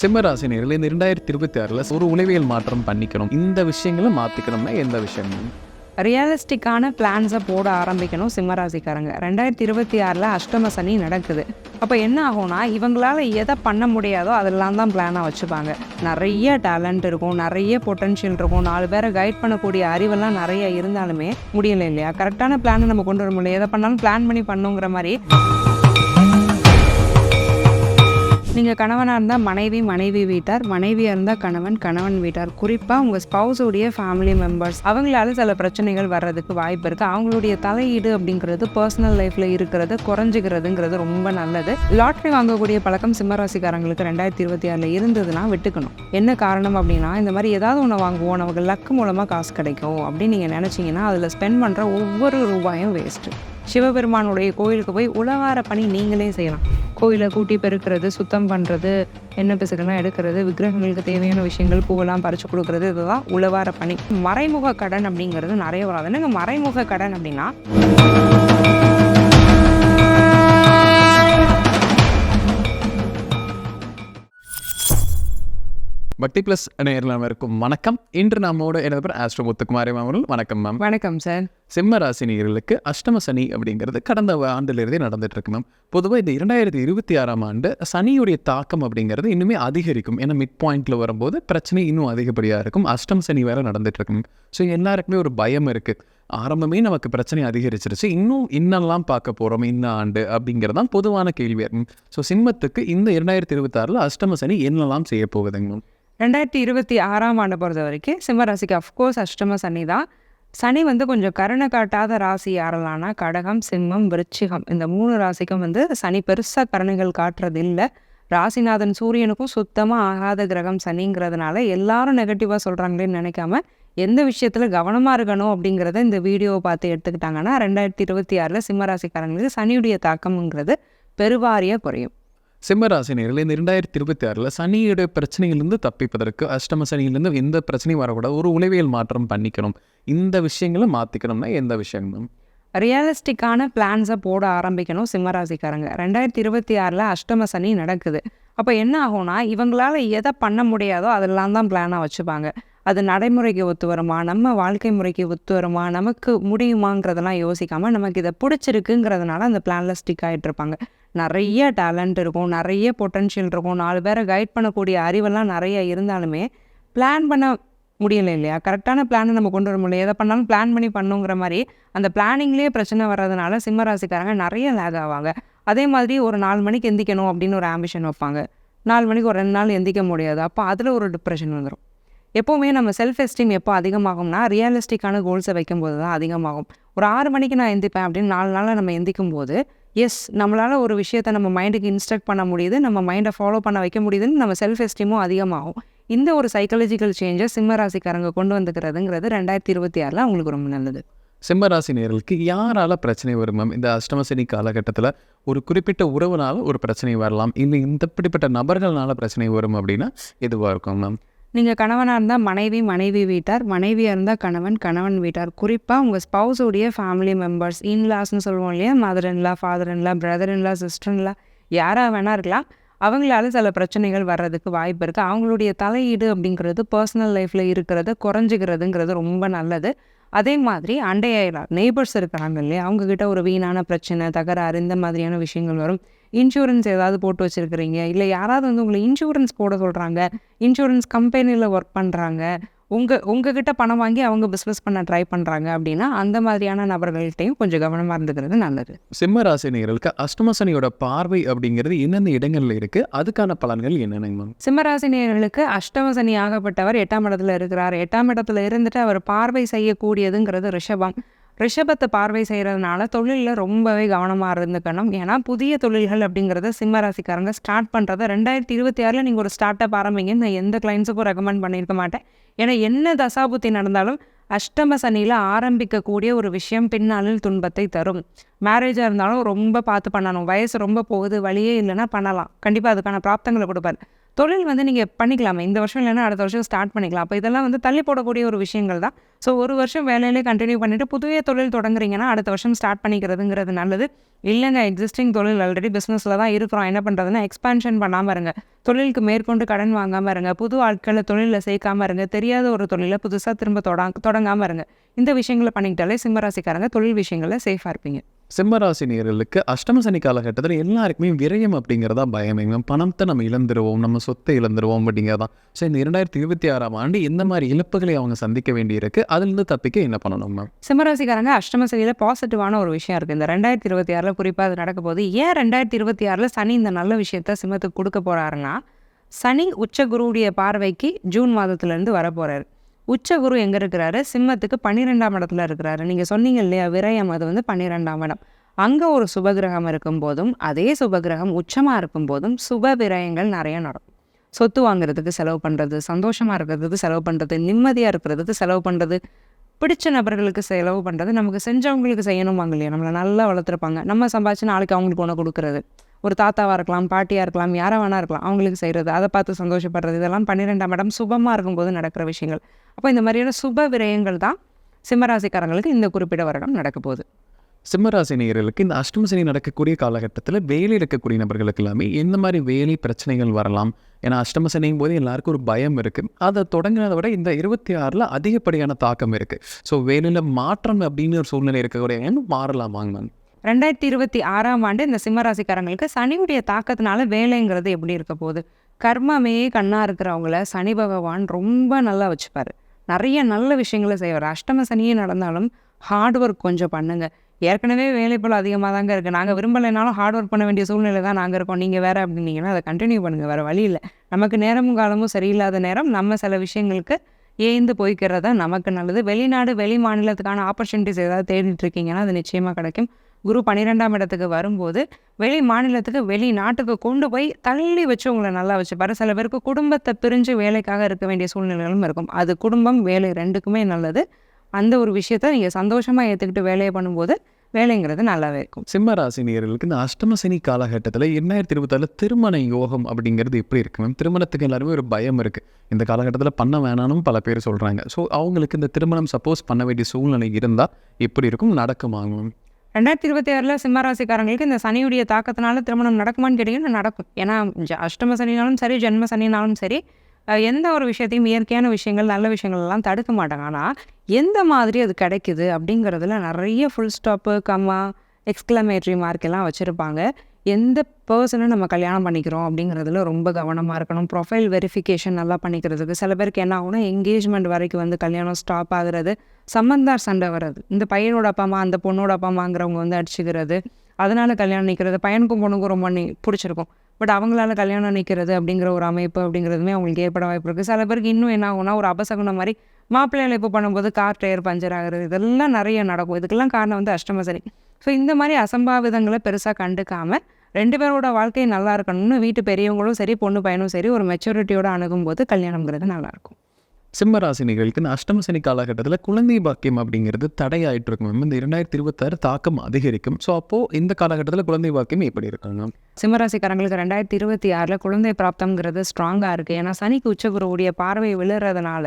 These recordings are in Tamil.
சிம்மராசி நேரில் இந்த இரண்டாயிரத்தி இருபத்தி ஆறில் ஒரு உளவியல் மாற்றம் பண்ணிக்கணும். இந்த விஷயங்களை மாற்றிக்கணும்னா எந்த விஷயமும் ரியலிஸ்டிக்கான பிளான்ஸை போட ஆரம்பிக்கணும் சிம்மராசிக்காரங்க. ரெண்டாயிரத்தி இருபத்தி ஆறில் அஷ்டம சனி நடக்குது. அப்போ என்ன ஆகும்னா இவங்களால எதை பண்ண முடியாதோ அதெல்லாம் தான் பிளானாக வச்சுப்பாங்க. நிறைய டேலண்ட் இருக்கும் நிறைய பொட்டன்ஷியல் இருக்கும். நாலு பேரை கைட் பண்ணக்கூடிய அறிவெல்லாம் நிறைய இருந்தாலுமே முடியல இல்லையா? கரெக்டான பிளானை நம்ம கொண்டு வர முடியல. எதை பண்ணாலும் பிளான் பண்ணி பண்ணுங்கிற மாதிரி நீங்கள் கணவனாக இருந்தால் மனைவி மனைவி வீட்டார் மனைவியாக இருந்தால் கணவன் கணவன் வீட்டார். குறிப்பாக உங்கள் ஸ்பவுஸுடைய ஃபேமிலி மெம்பர்ஸ் அவங்களால சில பிரச்சனைகள் வர்றதுக்கு வாய்ப்பு இருக்குது அவங்களுடைய தலையீடு அப்படிங்கிறது பர்சனல் லைஃப்பில் இருக்கிறது குறைஞ்சிக்கிறதுங்கிறது ரொம்ப நல்லது. லாட்ரி வாங்கக்கூடிய பழக்கம் சிம்மராசிக்காரங்களுக்கு ரெண்டாயிரத்தி இருபத்தி ஆறில் இருந்ததுன்னா விட்டுக்கணும். என்ன காரணம் அப்படின்னா இந்த மாதிரி ஏதாவது ஒன்று வாங்குவோம் நமக்கு லக்கு மூலமாக காசு கிடைக்கும் அப்படின்னு நீங்கள் நினச்சிங்கன்னா அதில் ஸ்பெண்ட் பண்ணுற ஒவ்வொரு ரூபாயும் வேஸ்ட்டு சிவபெருமானுடைய கோயிலுக்கு போய் உழவார பணி நீங்களே செய்யலாம். கோயிலை கூட்டி பெருக்கிறது சுத்தம் பண்ணுறது எண்ணெய் பிசுக்கெல்லாம் எடுக்கிறது விக்கிரகங்களுக்கு தேவையான விஷயங்கள் பூவெல்லாம் பறித்து கொடுக்கறது இதுதான் உழவார பணி. மறைமுக கடன் அப்படிங்கிறது நிறைய வராது என்னங்க மறைமுக கடன் அப்படின்னா பக்தி ப்ளஸ் நேரில் இருக்கும் வணக்கம். இன்று நம்மோட எனது பேர் ஆஸ்ட்ரோ முத்துக்குமாரி மேம் அவர்கள். வணக்கம் மேம் வணக்கம் சார் சிம்ம ராசி நேயர்களுக்கு அஷ்டம சனி அப்படிங்கிறது கடந்த ஆண்டிலிருந்தே நடந்துட்டு இருக்கு மேம் பொதுவாக இந்த இரண்டாயிரத்தி இருபத்தி ஆறாம் ஆண்டு சனியுடைய தாக்கம் அப்படிங்கிறது இன்னுமே அதிகரிக்கும். ஏன்னா மிட் பாயிண்ட்ல வரும்போது பிரச்சனை இன்னும் அதிகப்படியாக இருக்கும். அஷ்டம சனி வேற நடந்துட்டு இருக்கும் ஸோ எல்லாருக்குமே ஒரு பயம் இருக்கு. ஆரம்பமே நமக்கு பிரச்சனை அதிகரிச்சிருச்சு. இன்னும் இன்னெல்லாம் பார்க்க போகிறோம் இந்த ஆண்டு அப்படிங்கிறது தான் பொதுவான கேள்வி. ஸோ சிம்மத்துக்கு இந்த இரண்டாயிரத்தி இருபத்தாறில் அஷ்டம சனி என்னெல்லாம் செய்ய போகுதுங்க? ரெண்டாயிரத்தி இருபத்தி ஆறாம் ஆண்டை பொறுத்த வரைக்கும் சிம்ம ராசிக்கு அஃப்கோர்ஸ் அஷ்டம சனி தான். சனி வந்து கொஞ்சம் கருணை காட்டாத ராசி யாரெல்லாம்னா கடகம் சிம்மம் விருச்சிகம். இந்த மூணு ராசிக்கும் வந்து சனி பெருசாக கருணைகள் காட்டுறது இல்லை ராசிநாதன் சூரியனுக்கும் சுத்தமாக ஆகாத கிரகம் சனிங்கிறதுனால எல்லாரும் நெகட்டிவாக சொல்கிறாங்களேன்னு நினைக்காம எந்த விஷயத்தில் கவனமாக இருக்கணும் அப்படிங்கிறத இந்த வீடியோவை பார்த்து எடுத்துக்கிட்டாங்கன்னா ரெண்டாயிரத்தி இருபத்தி ஆறில் சிம்ம ராசிக்காரங்களுக்கு சனியுடைய தாக்கம்ங்கிறது பெருவாரியாக குறையும். சிம்மராசி நேரில் இந்த இரண்டாயிரத்தி இருபத்தி ஆறில் சனியுடைய பிரச்சனையிலிருந்து தப்பிப்பதற்கு அஷ்டம சனியிலிருந்து எந்த பிரச்சனையும் வரக்கூடாது. ஒரு உளவியல் மாற்றம் பண்ணிக்கணும். இந்த விஷயங்களை மாற்றிக்கணும்னா எந்த விஷயம்? மேம் ரியலிஸ்டிக்கான பிளான்ஸை போட ஆரம்பிக்கணும் சிம்மராசிக்காரங்க. ரெண்டாயிரத்தி இருபத்தி ஆறில் அஷ்டம சனி நடக்குது. அப்போ என்ன ஆகும்னா இவங்களால எதை பண்ண முடியாதோ அதெல்லாம் தான் பிளானாக வச்சுப்பாங்க. அது நடைமுறைக்கு ஒத்து வருமா? நம்ம வாழ்க்கை முறைக்கு ஒத்து வருமா? நமக்கு முடியுமாங்கிறதெல்லாம் யோசிக்காமல் நமக்கு இதை பிடிச்சிருக்குங்கிறதுனால அந்த பிளானில் ஸ்டிக் ஆகிட்டு இருப்பாங்க. நிறைய டேலண்ட் இருக்கும் நிறைய பொட்டன்ஷியல் இருக்கும். நாலு பேரை கைட் பண்ணக்கூடிய அறிவெல்லாம் நிறைய இருந்தாலுமே பிளான் பண்ண முடியல இல்லையா? கரெக்டான பிளானை நம்ம கொண்டு வர முடியல. எதை பண்ணாலும் பிளான் பண்ணி பண்ணுங்கிற மாதிரி அந்த பிளானிங்லேயே பிரச்சனை வர்றதுனால சிம்மராசிக்காரங்க நிறைய லேக் ஆவாங்க. அதே மாதிரி ஒரு நாலு மணிக்கு எந்திக்கணும் அப்படின்னு ஒரு ஆம்பிஷன் வைப்பாங்க. நாலு மணிக்கு ஒரு ரெண்டு நாள் எந்திக்க முடியாது. அப்போ அதில் ஒரு டிப்ரெஷன் வந்துடும் எப்போவுமே நம்ம செல்ஃப் எஸ்டீம் எப்போ அதிகமாகும்னா ரியலிஸ்டிக்கான கோல்ஸை வைக்கும்போது தான் அதிகமாகும். ஒரு ஆறு மணிக்கு நான் எந்திப்பேன் அப்படின்னு நாலு நாளில் நம்ம எந்திக்கும் போது எஸ் நம்மளால் ஒரு விஷயத்தை நம்ம மைண்டுக்கு இன்ஸ்ட்ரக்ட் பண்ண முடியுது நம்ம மைண்டை ஃபாலோ பண்ண வைக்க முடியுதுன்னு நம்ம செல்ஃப் எஸ்டீமும் அதிகமாகும். இந்த ஒரு சைக்காலஜிக்கல் சேஞ்சை சிம்ம ராசிக்காரங்க கொண்டு வந்துக்கிறதுங்கிறது ரெண்டாயிரத்தி இருபத்தி ஆறில் அவங்களுக்கு ரொம்ப நல்லது. சிம்மராசி நேர்களுக்கு யாரால பிரச்சனை வரும் மேம் இந்த அஷ்டமசனி காலகட்டத்தில் ஒரு குறிப்பிட்ட உறவுனால ஒரு பிரச்சனை வரலாம். இல்லை இந்த இப்படிப்பட்ட நபர்களால பிரச்சனை வரும் அப்படின்னா இதுவாக இருக்கும் மேம் நீங்கள் கணவனாக இருந்தால் மனைவி மனைவி வீட்டார் மனைவியாக இருந்தால் கணவன் கணவன் வீட்டார். குறிப்பாக உங்கள் ஸ்பவுஸோடைய ஃபேமிலி மெம்பர்ஸ் இன்லாஸ்னு சொல்லுவோம் இல்லையா? Mother in law father in law brother in law sister in law யாராக வேணா இருக்கலாம். அவங்களால சில பிரச்சனைகள் வர்றதுக்கு வாய்ப்பு இருக்குது அவங்களுடைய தலையீடு அப்படிங்கிறது பர்சனல் லைஃப்பில் இருக்கிறது குறைஞ்சிக்கிறதுங்கிறது ரொம்ப நல்லது. அதே மாதிரி அண்டைய நெய்பர்ஸ் இருக்கிறாங்க இல்லையா? அவங்கக்கிட்ட ஒரு வீணான பிரச்சனை தகராறு இந்த மாதிரியான விஷயங்கள் வரும். இன்சூரன்ஸ் ஏதாவது போட்டு வச்சுருக்கிறீங்க? இல்லை யாராவது வந்து உங்களை இன்சூரன்ஸ் போட சொல்கிறாங்க இன்சூரன்ஸ் கம்பெனியில் ஒர்க் பண்ணுறாங்க உங்கள் உங்ககிட்ட பணம் வாங்கி அவங்க பிஸ்னஸ் பண்ண ட்ரை பண்ணுறாங்க அப்படின்னா அந்த மாதிரியான நபர்கள்ட்டையும் கொஞ்சம் கவனமாக இருந்துக்கிறது நல்லது. சிம்ம ராசி நேர்களுக்கு அஷ்டம சனியோட பார்வை அப்படிங்கிறது எந்தெந்த இடங்கள்ல இருக்கு? அதுக்கான பலன்கள் என்னென்னங்க மேம்? சிம்மராசி நேயர்களுக்கு அஷ்டம சனி ஆகப்பட்டவர் எட்டாம் இடத்துல இருக்கிறார். எட்டாம் இடத்துல இருந்துட்டு அவர் பார்வை செய்யக்கூடியதுங்கிறது ரிஷபம். ரிஷபத்தை பார்வை செய்கிறதுனால தொழிலில் ரொம்பவே கவனமாக இருந்துக்கணும். ஏன்னா புதிய தொழில்கள் அப்படிங்கிறத சிம்மராசிக்காரங்க ஸ்டார்ட் பண்ணுறத ரெண்டாயிரத்தி இருபத்தி ஆறில் நீங்கள் ஒரு ஸ்டார்ட் அப் ஆரம்பிங்கன்னு நான் எந்த கிளைண்ட்ஸுக்கும் ரெக்கமெண்ட் பண்ணியிருக்க மாட்டேன். ஏன்னா என்ன தசாபுத்தி நடந்தாலும் அஷ்டம சனியில் ஆரம்பிக்கக்கூடிய ஒரு விஷயம் பின்னாளில் துன்பத்தை தரும். மேரேஜாக இருந்தாலும் ரொம்ப பார்த்து பண்ணணும். வயசு ரொம்ப போகுது. வழியே இல்லைன்னா பண்ணலாம். கண்டிப்பாக அதுக்கான பிராப்தங்களை கொடுப்பார். தொழில் வந்து நீங்கள் பண்ணிக்கலாமே. இந்த வருஷம் இல்லைன்னா அடுத்த வருஷம் ஸ்டார்ட் பண்ணிக்கலாம். அப்போ இதெல்லாம் வந்து தள்ளி போடக்கூடிய ஒரு விஷயங்கள் தான். ஸோ ஒரு வருஷம் வேலையிலே கண்டினியூ பண்ணிவிட்டு புதிய தொழில் தொடங்குறீங்கன்னா அடுத்த வருஷம் ஸ்டார்ட் பண்ணிக்கிறதுங்கிறது நல்லது. இல்லைங்க எக்ஸிஸ்டிங் தொழில் ஆல்ரெடி பிஸ்னஸில் தான் இருக்கிறோம். என்ன பண்ணுறதுன்னா எக்ஸ்பான்ஷன் பண்ணாமல் இருங்க. தொழிலுக்கு மேற்கொண்டு கடன் வாங்காமல் இருங்க. புது ஆட்களை தொழிலில் சேர்க்காமல் இருங்க. தெரியாத ஒரு தொழிலை புதுசாக திரும்ப தொட தொடங்காமல் இருங்க. இந்த விஷயங்களை பண்ணிக்கிட்டாலே சிம்மராசிக்காரங்க தொழில் விஷயங்களில் சேஃபாக இருப்பீங்க. சிம்மராசி நேர்களுக்கு அஷ்டம சனி காலகட்டத்தில் எல்லாருக்குமே விரயம் அப்படிங்கிறதா பயமேங்க பணத்தை நம்ம இழந்துருவோம் நம்ம சொத்தை இழந்துருவோம் அப்படிங்கிறதான். ஸோ இந்த இரண்டாயிரத்தி இருபத்தி ஆறாம் ஆண்டு எந்த மாதிரி இழப்புகளை அவங்க சந்திக்க வேண்டியிருக்கு? அதுலேருந்து தப்பிக்க என்ன பண்ணணும் மேம்? சிம்மராசிக்காரங்க அஷ்டம சனியில் பாசிட்டிவான ஒரு விஷயம் இருக்குது இந்த ரெண்டாயிரத்தி இருபத்தி ஆறில் குறிப்பாக அது நடக்க போது ஏன் ரெண்டாயிரத்தி இருபத்தி ஆறில் சனி இந்த நல்ல விஷயத்த சிம்மத்துக்கு கொடுக்க போகிறாருன்னா சனி உச்ச குருவுடைய பார்வைக்கு ஜூன் மாதத்துலேருந்து வர போகிறாரு உச்ச குரு எங்கே இருக்கிறாரு? சிம்மத்துக்கு பன்னிரெண்டாம் இடத்துல இருக்கிறாரு. நீங்கள் சொன்னீங்க இல்லையா விரயம் அது வந்து பன்னிரெண்டாம் இடம். அங்கே ஒரு சுபகிரகம் இருக்கும்போதும் அதே சுபகிரகம் உச்சமாக இருக்கும்போதும் சுப விரயங்கள் நிறைய நடக்கும். சொத்து வாங்குறதுக்கு செலவு பண்ணுறது சந்தோஷமாக இருக்கிறதுக்கு செலவு பண்ணுறது நிம்மதியாக இருக்கிறதுக்கு செலவு பண்ணுறது பிடிச்ச நபர்களுக்கு செலவு பண்ணுறது நமக்கு செஞ்சவங்களுக்கு செய்யணுமாங்க இல்லையா நம்மளை நல்லா வளர்த்துருப்பாங்க. நம்ம சம்பாதிச்சு நாளைக்கு அவங்களுக்கு ஒன்று கொடுக்குறது. ஒரு தாத்தாவாக இருக்கலாம் பாட்டியாக இருக்கலாம் யாராக வேணா இருக்கலாம் அவங்களுக்கு செய்கிறது அதை பார்த்து சந்தோஷப்படுறது இதெல்லாம் பன்னிரெண்டாம் இடம் சுபமாக இருக்கும்போது நடக்கிற விஷயங்கள். அப்போ இந்த மாதிரியான சுப விரயங்கள் தான் சிம்மராசிக்காரங்களுக்கு இந்த குறிப்பிட்ட வருடம் நடக்க போகுது. சிம்மராசி நேயர்களுக்கு இந்த அஷ்டம சனி நடக்கக்கூடிய காலகட்டத்தில் வேலை இருக்கக்கூடிய நபர்களுக்கு எல்லாமே எந்த மாதிரி வேலை பிரச்சனைகள் வரலாம்? ஏன்னா அஷ்டம சனியும் போது எல்லாருக்கும் ஒரு பயம் இருக்குது அதை தொடங்கினதை விட இந்த இருபத்தி ஆறில் அதிகப்படியான தாக்கம் இருக்குது ஸோ வேலையில் மாற்றம் அப்படின்னு ஒரு சூழ்நிலை இருக்கக்கூடிய மாறலாமாங்க மேம் ரெண்டாயிரத்தி இருபத்தி ஆறாம் ஆண்டு இந்த சிம்மராசிக்காரங்களுக்கு சனியுடைய தாக்கத்தினால வேலைங்கிறது எப்படி இருக்க போகுது? கர்மமே கண்ணா இருக்கிறவங்கள சனி பகவான் ரொம்ப நல்லா வச்சுப்பார். நிறைய நல்ல விஷயங்களை செய்வார். அஷ்டம சனியே நடந்தாலும் ஹார்ட் ஒர்க் கொஞ்சம் பண்ணுங்க. ஏற்கனவே வேலை அதிகமாக தாங்க இருக்குது நாங்கள் விரும்பலைனாலும் ஹார்ட் ஒர்க் பண்ண வேண்டிய சூழ்நிலை தான் நாங்கள் இருக்கோம். நீங்கள் வேறு அப்படின்னீங்கன்னா அதை கண்டினியூ பண்ணுங்கள் வேறு வழி இல்லை. நமக்கு நேரமும் காலமும் சரியில்லாத நேரம் நம்ம சில விஷயங்களுக்கு ஏந்து போய்க்கிறதா நமக்கு நல்லது. வெளிநாடு வெளி மாநிலத்துக்கான ஆப்பர்ச்சுனிட்டிஸ் ஏதாவது தேடிட்டு இருக்கீங்கன்னா அது நிச்சயமாக கிடைக்கும். குரு பன்னிரெண்டாம் இடத்துக்கு வரும்போது வெளி மாநிலத்துக்கு வெளி நாட்டுக்கு கொண்டு போய் தள்ளி வச்சு உங்களை நல்லா வச்சுப்பாரு. சில பேருக்கு குடும்பத்தை பிரிஞ்சு வேலைக்காக இருக்க வேண்டிய சூழ்நிலைகளும் இருக்கும். அது குடும்பம் வேலை ரெண்டுக்குமே நல்லது. அந்த ஒரு விஷயத்த நீங்கள் சந்தோஷமாக ஏற்றுக்கிட்டு வேலையை பண்ணும்போது வேலைங்கிறது நல்லாவே இருக்கும். சிம்ம ராசி இந்த அஷ்டம சனி காலகட்டத்தில் இரண்டாயிரத்தி இருபத்தாறில் திருமண யோகம் அப்படிங்கிறது எப்படி இருக்கு மேம் திருமணத்துக்கு எல்லாருமே ஒரு பயம் இருக்குது இந்த காலகட்டத்தில் பண்ண வேணாம்னு பல பேர் சொல்கிறாங்க ஸோ அவங்களுக்கு இந்த திருமணம் சப்போஸ் பண்ண வேண்டிய சூழ்நிலை இருந்தால் எப்படி இருக்கும்? நடக்குமாங்க மேம் ரெண்டாயிரத்தி இருபத்தி ஆறில் சிம்மராசிக்காரங்களுக்கு இந்த சனியுடைய தாக்கத்தினால திருமணம் நடக்குமான்னு கேட்டிங்கன்னா நடக்கும். ஏன்னா ஜ- அஷ்டம சனினாலும் சரி ஜென்ம சனினாலும் சரி எந்த ஒரு விஷயத்தையும் இயற்கையான விஷயங்கள் நல்ல விஷயங்கள் எல்லாம் தடுக்க மாட்டாங்க. ஆனால் எந்த மாதிரி அது கிடைக்குது அப்படிங்கிறதுல நிறைய full stop comma exclamatory mark எல்லாம் வச்சுருப்பாங்க. எந்த பர்சனை நம்ம கல்யாணம் பண்ணிக்கிறோம் அப்படிங்கிறதுல ரொம்ப கவனமாக இருக்கணும். ப்ரொஃபைல் வெரிஃபிகேஷன் நல்லா பண்ணிக்கிறதுக்கு. சில பேருக்கு என்ன ஆகும்னா என்கேஜ்மெண்ட் வரைக்கும் வந்து கல்யாணம் ஸ்டாப் ஆகுறது சம்மந்தார் சண்டை வர்றது. இந்த பையனோட அப்பா அம்மா அந்த பொண்ணோட அப்பா அம்மாங்கிறவங்க வந்து அடிச்சுக்கிறது அதனால கல்யாணம் நிற்கிறது பையனுக்கும் பொண்ணுக்கும் ரொம்ப நி பிடிச்சிருக்கும். பட் அவங்களால கல்யாணம் நிற்கிறது அப்படிங்கிற ஒரு அமைப்பு அப்படிங்கிறதுமே அவங்களுக்கு ஏற்பட வாய்ப்பு இருக்குது சில பேருக்கு இன்னும் என்ன ஆகும்னா ஒரு அபசகுணம் மாதிரி மாப்பிள்ளைகளை இப்போ பண்ணும்போது கார் டயர் பஞ்சர் ஆகிறது. இதெல்லாம் நிறைய நடக்கும். இதுக்கெல்லாம் காரணம் வந்து அஷ்டமசனி. ஸோ இந்த மாதிரி அசம்பாவிதங்களை பெருசாக கண்டுக்காம ரெண்டு பேரோட வாழ்க்கை நல்லா இருக்கணும்னு வீட்டு பெரியவங்களும் சரி பொண்ணு பையனும் சரி ஒரு மெச்சூரிட்டியோட அணுகும்போது கல்யாணம்ங்கிறது நல்லாயிருக்கும் சிம்ம ராசினிகளுக்கு இந்த அஷ்டம சனி காலகட்டத்தில் குழந்தை பாக்கியம் அப்படிங்கிறது தடையாயிட்டு இருக்கும். இந்த இரண்டாயிரத்தி இருபத்தாறு தாக்கம் அதிகரிக்கும். ஸோ அப்போது இந்த காலகட்டத்தில் குழந்தை பாக்கியம் எப்படி இருக்காங்க? சிம்மராசிக்காரங்களுக்கு ரெண்டாயிரத்தி இருபத்தி ஆறில் குழந்தை பிராப்தம்ங்கிறது ஸ்ட்ராங்காக இருக்குது ஏன்னா சனிக்கு உச்சகுருவுடைய பார்வை விழுறதுனால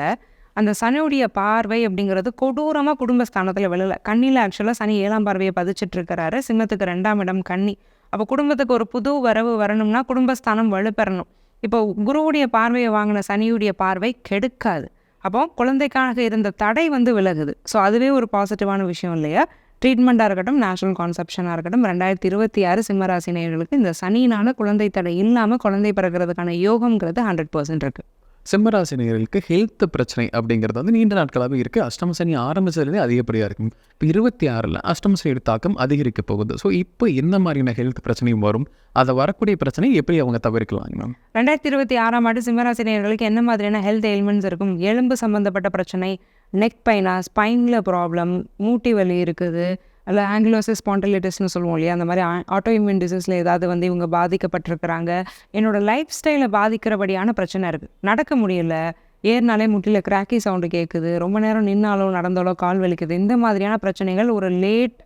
அந்த சனியுடைய பார்வை அப்படிங்கிறது கொடூரமாக குடும்பஸ்தானத்தில் விழல. கண்ணியில் ஆக்சுவலாக சனி ஏழாம் பார்வையை பதிச்சிட்டு இருக்கிறாரு சிம்மத்துக்கு ரெண்டாம் இடம் கண்ணி அப்போ குடும்பத்துக்கு ஒரு புது வரவு வரணும்னா குடும்பஸ்தானம் வலுப்பெறணும். இப்போ குருவுடைய பார்வையை வாங்கின சனியுடைய பார்வை கெடுக்காது. அப்போ குழந்தைக்காக இருந்த தடை வந்து விலகுது. ஸோ அதுவே ஒரு பாசிட்டிவான விஷயம் இல்லையா? ட்ரீட்மெண்ட்டாக இருக்கட்டும் நேஷனல் கான்செப்ஷனாக இருக்கட்டும் ரெண்டாயிரத்தி இருபத்தி ஆறு சிம்மராசி நேயர்களுக்கு இந்த சனியினால குழந்தை தடை இல்லாமல் குழந்தை பிறக்கிறதுக்கான யோகம்ங்கிறது ஹண்ட்ரட் பர்சன்ட் இருக்குது சிம்மராசினியர்களுக்கு ஹெல்த் பிரச்சனை அப்படிங்கிறது வந்து நீண்ட நாட்களாகவே இருக்குது அஷ்டம சனி ஆரம்பிச்சதுலேயே அதிகப்படியாக இருக்கும் இப்போ இருபத்தி ஆறில் அஷ்டம சனியோட தாக்கம் அதிகரிக்க போகுது. ஸோ இப்போ எந்த மாதிரியான ஹெல்த் பிரச்சனையும் வரும்? அதை வரக்கூடிய பிரச்சனை எப்படி அவங்க தவிர்க்கலாங்க மேம் ரெண்டாயிரத்தி இருபத்தி ஆறாம் ஆண்டு சிம்மராசினியர்களுக்கு என்ன மாதிரியான ஹெல்த் எலிமெண்ட்ஸ் இருக்கும்? எலும்பு சம்மந்தப்பட்ட பிரச்சனை நெக் பைனா ஸ்பைனில் ப்ராப்ளம் மூட்டி வலி இருக்குது. அல்ல ஆங்கிலோசிஸ் ஸ்பாண்டலிட்டிஸ்னு சொல்லுவோம் இல்லையா? அந்த மாதிரி ஆட்டோ இம்யூன் டிசீஸில் ஏதாவது வந்து இவங்க பாதிக்கப்பட்டிருக்கிறாங்க. என்னோடய லைஃப் ஸ்டைலை பாதிக்கிறபடியான பிரச்சனை இருக்குது நடக்க முடியல. ஏறினாலே முட்டியில் கிராக்கி சவுண்டு கேட்குது ரொம்ப நேரம் நின்னாலோ நடந்தாலோ கால் வலிக்குது. இந்த மாதிரியான பிரச்சனைகள் ஒரு லேட்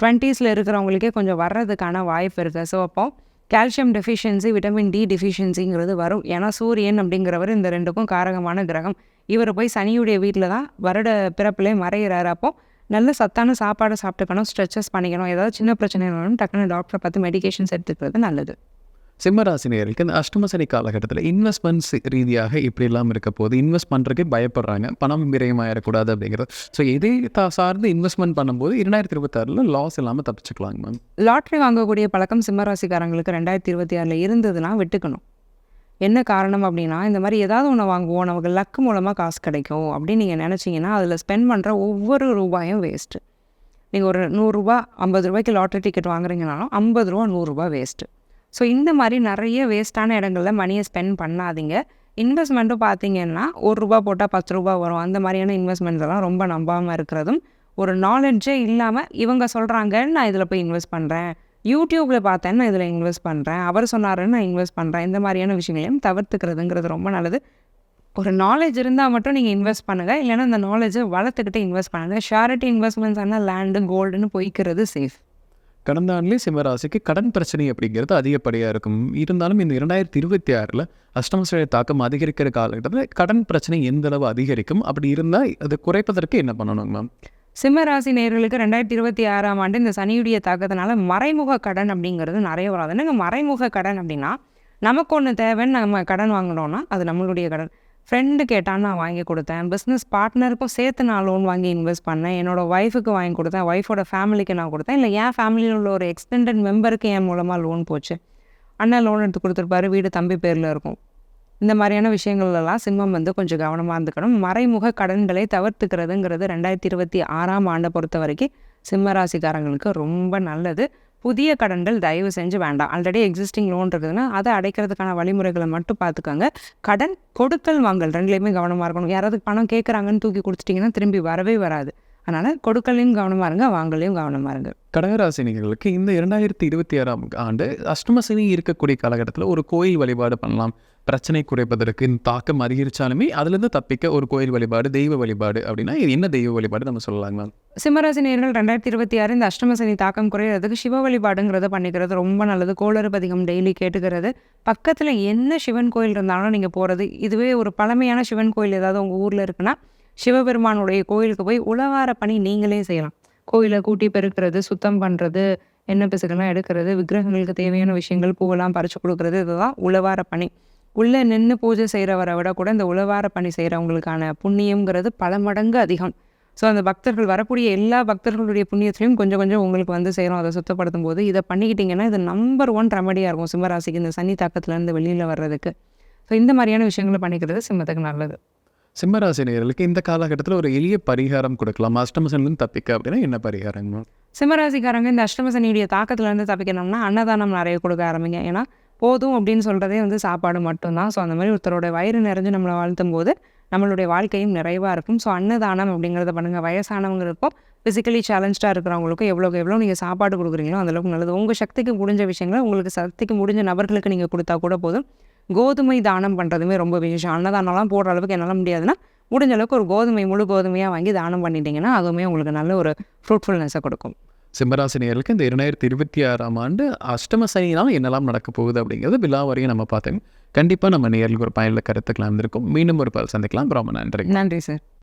டுவெண்ட்டீஸில் இருக்கிறவங்களுக்கே கொஞ்சம் வர்றதுக்கான வாய்ப்பு இருக்குது ஸோ அப்போ கால்சியம் டெஃபிஷியன்சி விட்டமின் டி டெஃபிஷியன்சிங்கிறது வரும். ஏன்னா சூரியன் அப்படிங்கிறவர் இந்த ரெண்டுக்கும் காரகமான கிரகம். இவர் போய் சனியுடைய வீட்டில் தான் வருட பிறப்பிலே மறைகிறாரு அப்போது நல்ல சத்தான சாப்பாடு சாப்பிட்டுக்கணும் ஸ்ட்ரெச்சஸ் பண்ணிக்கணும். ஏதாவது சின்ன பிரச்சனை இருந்தாலும் டக்குன்னு டாக்டரை பார்த்து மெடிகேஷன்ஸ் எடுத்துக்கிறது நல்லது. சிம்மராசினியர்களுக்கு இந்த அஷ்டம சனி காலகட்டத்தில் இன்வெஸ்ட்மெண்ட்ஸ் ரீதியாக இப்படி எல்லாம் இருக்க போது இன்வெஸ்ட் பண்ணுறதுக்கு பயப்படுறாங்க. பணம் விரயமாயிடக்கூடாது அப்படிங்கிறது. ஸோ எதை சார்ந்து இன்வெஸ்ட்மெண்ட் பண்ணும்போது இரண்டாயிரத்தி இருபத்தாறில் லாஸ் இல்லாமல் தப்பிச்சுக்கலாங்க மேம் லாட்ரி வாங்கக்கூடிய பழக்கம் சிம்மராசிக்காரங்களுக்கு ரெண்டாயிரத்தி இருபத்தி ஆறில் இருந்ததுன்னா விட்டுக்கணும். என்ன காரணம் அப்படின்னா இந்த மாதிரி ஏதாவது ஒன்று வாங்குவோம் நமக்கு லக்கு மூலமாக காசு கிடைக்கும் அப்படின்னு நீங்கள் நினச்சிங்கன்னா அதில் ஸ்பெண்ட் பண்ணுற ஒவ்வொரு ரூபாயும் வேஸ்ட்டு நீங்கள் ஒரு நூறுரூபா ஐம்பது ரூபாய்க்கு லாட்ரி டிக்கெட் வாங்குறீங்கனாலும் ஐம்பது ரூபா நூறுரூபா வேஸ்ட்டு ஸோ இந்த மாதிரி நிறைய வேஸ்ட்டான இடங்களில் மணியை ஸ்பெண்ட் பண்ணாதீங்க. இன்வெஸ்ட்மெண்ட்டும் பார்த்தீங்கன்னா ஒரு ரூபா போட்டால் பத்து ரூபா வரும். அந்த மாதிரியான இன்வெஸ்ட்மெண்ட்லாம் ரொம்ப நம்பாமல் இருக்கிறதும் ஒரு நாலெட்ஜே இல்லாமல் இவங்க சொல்கிறாங்கன்னு நான் இதில் போய் இன்வெஸ்ட் பண்ணுறேன் யூடியூப்பில் பார்த்தேன் நான் இதில் இன்வெஸ்ட் பண்ணுறேன் அவர் சொன்னாருன்னு நான் இன்வெஸ்ட் பண்ணுறேன் இந்த மாதிரியான விஷயங்களையும் தவிர்த்துக்கிறதுங்கிறது ரொம்ப நல்லது. ஒரு நாலேஜ் இருந்தால் மட்டும் நீங்கள் இன்வெஸ்ட் பண்ணுங்கள் இல்லைனா அந்த நாலேஜை வளர்த்துக்கிட்டு இன்வெஸ்ட் பண்ணுங்கள் ஷாரிட்டி இன்வெஸ்ட்மெண்ட்ஸ் ஆனால் லேண்டு கோல்டுன்னு போய்க்கிறது சேஃப் கடந்த ஆண்டுலேயே சிம்மராசிக்கு கடன் பிரச்சனை அப்படிங்கிறது அதிகப்படியாக இருக்கும். இருந்தாலும் இந்த இரண்டாயிரத்தி இருபத்தி ஆறில் அஷ்டமசடைய தாக்கம் அதிகரிக்கிற காலகட்டத்தில் கடன் பிரச்சனை எந்த அளவு அதிகரிக்கும்? அப்படி இருந்தால் அது குறைப்பதற்கு என்ன பண்ணணுங்க மேம் சிம்மராசி நேர்களுக்கு ரெண்டாயிரத்தி இருபத்தி ஆறாம் ஆண்டு இந்த சனியுடைய தாக்கத்தினால மறைமுக கடன் அப்படிங்கிறது நிறைய வராது என்னங்க மறைமுக கடன் அப்படின்னா நமக்கு ஒன்று தேவைன்னு நம்ம கடன் வாங்கினோன்னா அது நம்மளுடைய கடன். ஃப்ரெண்டு கேட்டான்னு நான் வாங்கி கொடுத்தேன். பிஸ்னஸ் பார்ட்னருக்கும் சேர்த்து நான் லோன் வாங்கி இன்வெஸ்ட் பண்ணேன். என்னோடய ஒய்ஃபுக்கு வாங்கி கொடுத்தேன். ஒய்ஃபோட ஃபேமிலிக்கு நான் கொடுத்தேன். இல்லை என் ஃபேமிலியில் உள்ள ஒரு எக்ஸ்டெண்டட் மெம்பருக்கு என் மூலமாக லோன் போச்சு. அண்ணன் லோன் எடுத்து கொடுத்துருப்பாரு. வீடு தம்பி பேரில் இருக்கும். இந்த மாதிரியான விஷயங்கள்லாம் சிம்மம் வந்து கொஞ்சம் கவனமாக இருந்துக்கணும். மறைமுக கடன்களை தவிர்த்துக்கிறதுங்கிறது ரெண்டாயிரத்தி இருபத்தி ஆறாம் ஆண்டை பொறுத்த வரைக்கும் சிம்ம ராசிக்காரங்களுக்கு ரொம்ப நல்லது. புதிய கடன்கள் தயவு செஞ்சு வேண்டாம். ஆல்ரெடி எக்ஸிஸ்டிங் லோன் இருக்குதுன்னா அதை அடைக்கிறதுக்கான வழிமுறைகளை மட்டும் பார்த்துக்கோங்க. கடன் கொடுக்கல் வாங்கல் ரெண்டுலேயுமே கவனமாக இருக்கணும். யாராவது பணம் கேட்குறாங்கன்னு தூக்கி கொடுத்துட்டிங்கன்னா திரும்பி வரவே வராது. அதனால் கொடுக்கலையும் கவனமாக இருங்க வாங்கலையும் கவனமாக இருங்க. கடகராசினியர்களுக்கு இந்த இரண்டாயிரத்தி இருபத்தி ஆறாம் ஆண்டு அஷ்டமசனி இருக்கக்கூடிய காலகட்டத்தில் ஒரு கோயில் வழிபாடு பண்ணலாம். பிரச்சனை குறைப்பதற்கு இந்த தாக்கம் அதிகரித்தாலுமே அதுலேருந்து தப்பிக்க ஒரு கோயில் வழிபாடு தெய்வ வழிபாடு அப்படின்னா இது என்ன தெய்வ வழிபாடு நம்ம சொல்லலாங்க மேம். சிம்மராசினியர்கள் ரெண்டாயிரத்தி இருபத்தி ஆறு இந்த அஷ்டம சனி தாக்கம் குறையிறதுக்கு சிவ வழிபாடுங்கிறத பண்ணிக்கிறது ரொம்ப நல்லது. கோளறுபதிகம் டெய்லி கேட்டுக்கிறது. பக்கத்தில் என்ன சிவன் கோயில் இருந்தாலும் நீங்கள் போகிறது இதுவே ஒரு பழமையான சிவன் கோயில் ஏதாவது உங்கள் ஊரில் இருக்குன்னா சிவபெருமானுடைய கோயிலுக்கு போய் உழவார பணி நீங்களே செய்யலாம். கோயிலை கூட்டி பெருக்கிறது சுத்தம் பண்ணுறது எண்ணெய் பிசுக்கெல்லாம் எடுக்கிறது விக்கிரகங்களுக்கு தேவையான விஷயங்கள் பூவெல்லாம் பறித்து கொடுக்குறது இதுதான் உழவார பணி. உள்ளே நின்று பூஜை செய்கிறவரை விட கூட இந்த உழவார பணி செய்கிறவங்களுக்கான புண்ணியம்ங்கிறது பல மடங்கு அதிகம். ஸோ அந்த பக்தர்கள் வரக்கூடிய எல்லா பக்தர்களுடைய புண்ணியத்திலையும் கொஞ்சம் கொஞ்சம் உங்களுக்கு வந்து சேரும். அதை சுத்தப்படுத்தும் போது இதை பண்ணிக்கிட்டிங்கன்னா இது நம்பர் ஒன் ரெமடியாக இருக்கும் சிம்மராசிக்கு இந்த சனி தாக்கத்துலேருந்து வெளியில் வர்றதுக்கு. ஸோ இந்த மாதிரியான விஷயங்களை பண்ணிக்கிறது சிம்மத்துக்கு நல்லது. சிம்மராசினியர்களுக்கு இந்த காலகட்டத்தில் ஒரு எளிய பரிகாரம் கொடுக்கலாம். அஷ்டமசனிலிருந்து தப்பிக்க அப்படின்னா என்ன பரிகாரங்க? மேம் சிம்மராசிக்காரங்க இந்த அஷ்டம சனியுடைய தாக்கத்துலேருந்து தப்பிக்கணும்னா அன்னதானம் நிறைய கொடுக்க ஆரம்பிங்க. ஏன்னா போதும் அப்படின்னு சொல்கிறதே வந்து சாப்பாடு மட்டும்தான். ஸோ அந்த மாதிரி ஒருத்தரோட வயிறு நிறைஞ்சு நம்மளை வாழ்த்தும் போது நம்மளுடைய வாழ்க்கையும் நிறைவாக இருக்கும். ஸோ அன்னதானம் அப்படிங்கிறத பண்ணுங்கள் வயசானவங்களுக்கும் ஃபிசிக்கலி சேலஞ்சாக இருக்கிறவங்களுக்கும் எவ்வளோக்கு எவ்வளோ நீங்கள் சாப்பாடு கொடுக்குறீங்களோ அந்தளவுக்கு நல்லது. உங்கள் சக்திக்கு முடிஞ்ச விஷயங்களை உங்களுக்கு சக்திக்கு முடிஞ்ச நபர்களுக்கு நீங்கள் கொடுத்தா கூட போதும். கோதுமை தானம் பண்ணுறதுமே ரொம்ப விசேஷம் அன்னதானம்லாம் போடுற அளவுக்கு என்னால் முடியாதுன்னா முடிஞ்ச அளவுக்கு ஒரு கோதுமை முழு கோதுமையாக வாங்கி தானம் பண்ணிட்டீங்கன்னா அதுவுமே உங்களுக்கு நல்ல ஒரு ஃப்ரூட்ஃபுல்னஸை கொடுக்கும். சிம்மராசினியர்களுக்கு இந்த இரண்டாயிரத்தி இருபத்தி ஆறாம் ஆண்டு அஷ்டம சனினால் என்னெல்லாம் நடக்க போகுது அப்படிங்கிறது விழா வரையும் நம்ம பார்த்தோம் கண்டிப்பாக நம்ம நேரில் ஒரு பயனில் கருத்துக்கலாம் இருந்திருக்கும் மீண்டும் ஒரு பால் சந்திக்கலாம். ரொம்ப நன்றி. நன்றி சார்.